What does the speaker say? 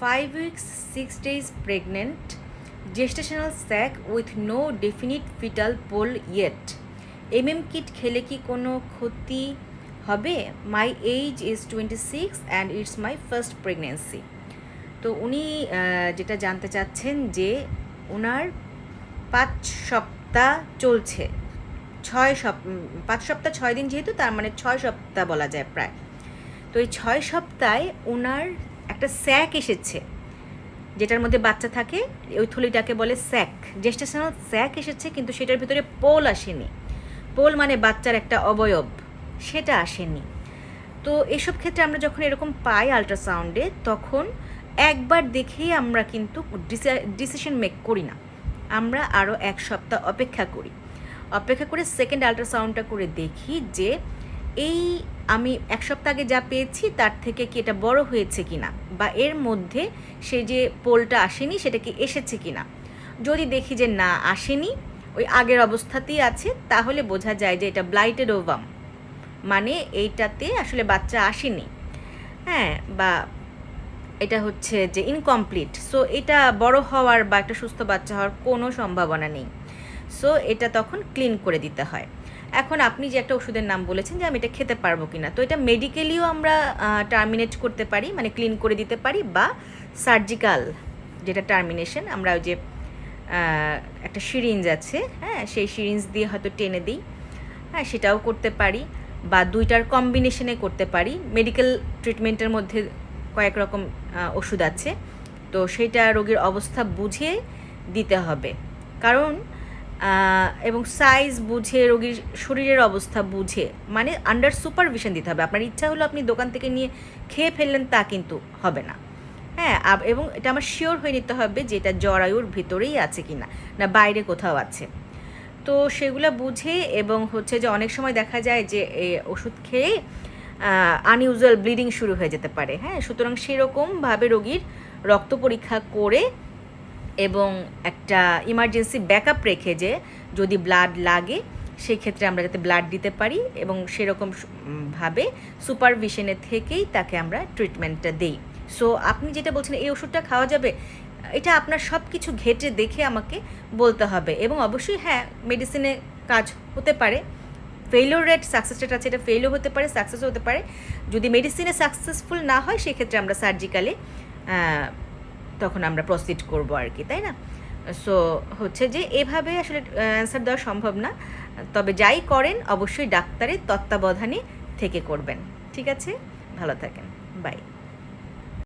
Five weeks six days pregnant gestational sac with no definite fetal pole yet MM kit খেলে কি কোনো ক্ষতি হবে? My age is twenty six and it's my first pregnancy তো উনি যেটা জানতে চাচ্ছেন যে ওনার পাঁচ সপ্তাহ চলছে। ছয় সপ পাঁচ সপ্তাহ ছয় দিন যেহেতু, তার মানে ছয় সপ্তাহ বলা যায় প্রায়। তো এই ছয় সপ্তাহে ওনার একটা স্যাক এসেছে, যেটার মধ্যে বাচ্চা থাকে, ওই থলিটাকে বলে স্যাক। জেস্টেশনাল স্যাক এসেছে, কিন্তু সেটার ভিতরে পোল আসেনি। পোল মানে বাচ্চার একটা অবয়ব, সেটা আসেনি। তো এসব ক্ষেত্রে আমরা যখন এরকম পাই আল্ট্রাসাউন্ডে তখন একবার দেখেই আমরা কিন্তু ডিসিশন মেক করি না। আমরা আরও এক সপ্তাহ অপেক্ষা করি। অপেক্ষা করে সেকেন্ড আল্ট্রাসাউন্ডটা করে দেখি যে এই আমি এক সপ্তাহ আগে যা পেয়েছি তার থেকে কি এটা বড় হয়েছে কিনা? বা এর মধ্যে সে যে পোলটা আসেনি সেটা কি এসেছে কিনা? যদি দেখি যে না আসেনি, ওই আগের অবস্থাতেই আছে, তাহলে বোঝা যায় যে এটা ব্লাইটেড ওভাম মানে এইটাতে আসলে বাচ্চা আসেনি। হ্যাঁ বা এটা হচ্ছে যে ইনকমপ্লিট সো এটা বড় হওয়ার বা একটা সুস্থ বাচ্চা হওয়ার কোনো সম্ভাবনা নেই। সো এটা তখন ক্লিন করে দিতে হয়। এখন আপনি যে একটা ওষুধের নাম বলেছেন যে আমি এটা খেতে পারব কিনা, তো এটা মেডিকেলিও আমরা টার্মিনেট করতে পারি মানে ক্লিন করে দিতে পারি, বা সার্জিক্যাল যেটা টার্মিনেশন আমরা ওই যে একটা সিরিঞ্জ আছে হ্যাঁ সেই সিরিঞ্জ দিয়ে হয়তো টেনে দিই হ্যাঁ সেটাও করতে পারি, বা দুইটার কম্বিনেশনে করতে পারি মেডিকেল ট্রিটমেন্টের মধ্যে কয়েক রকম ওষুধ আছে, তো সেটা রোগীর অবস্থা বুঝে দিতে হবে, কারণ এবং সাইজ বুঝে, রোগীর শরীরের অবস্থা বুঝে মানে আন্ডার সুপারভিশন দিতে হবে। আপনার ইচ্ছা হলো আপনি দোকান থেকে নিয়ে খেয়ে ফেললেন, তা কিন্তু হবে না। হ্যাঁ এবং এটা আমার শিওর হয়ে নিতে হবে যে এটা জরায়ুর ভিতরেই আছে কি না বাইরে কোথাও আছে। তো সেগুলো বুঝে এবং হচ্ছে যে অনেক সময় দেখা যায় যে ওষুধ খেয়ে আনইউজুয়াল ব্লিডিং শুরু হয়ে যেতে পারে। হ্যাঁ সুতরাং সেরকমভাবে রোগীর রক্ত পরীক্ষা করে এবং একটা ইমার্জেন্সি ব্যাকআপ রেখে যে যদি ব্লাড লাগে সেই ক্ষেত্রে আমরা যাতে ব্লাড দিতে পারি এবং সেরকম ভাবে সুপারভিশনে থেকেই তাকে আমরা ট্রিটমেন্টটা দেই। সো আপনি যেটা বলছেন, এই ওষুধটা খাওয়া যাবে? এটা আপনার সব কিছু ঘেটে দেখে আমাকে বলতে হবে। এবং অবশ্যই হ্যাঁ মেডিসিনে কাজ হতে পারে। ফেইলোর রেট সাকসেস রেট আছে, এটা ফেইলও হতে পারে সাকসেসও হতে পারে। যদি মেডিসিনে সাকসেসফুল না হয়, সেক্ষেত্রে আমরা সার্জিক্যালে তখন আমরা প্রসিড করব আর কি, তাই না? সো হচ্ছে যে এভাবে আসলে অ্যান্সার দেওয়া সম্ভব না। তবে যাই করেন, অবশ্যই ডাক্তারের তত্ত্বাবধানে থেকে করবেন। ঠিক আছে? ভালো থাকেন। বাই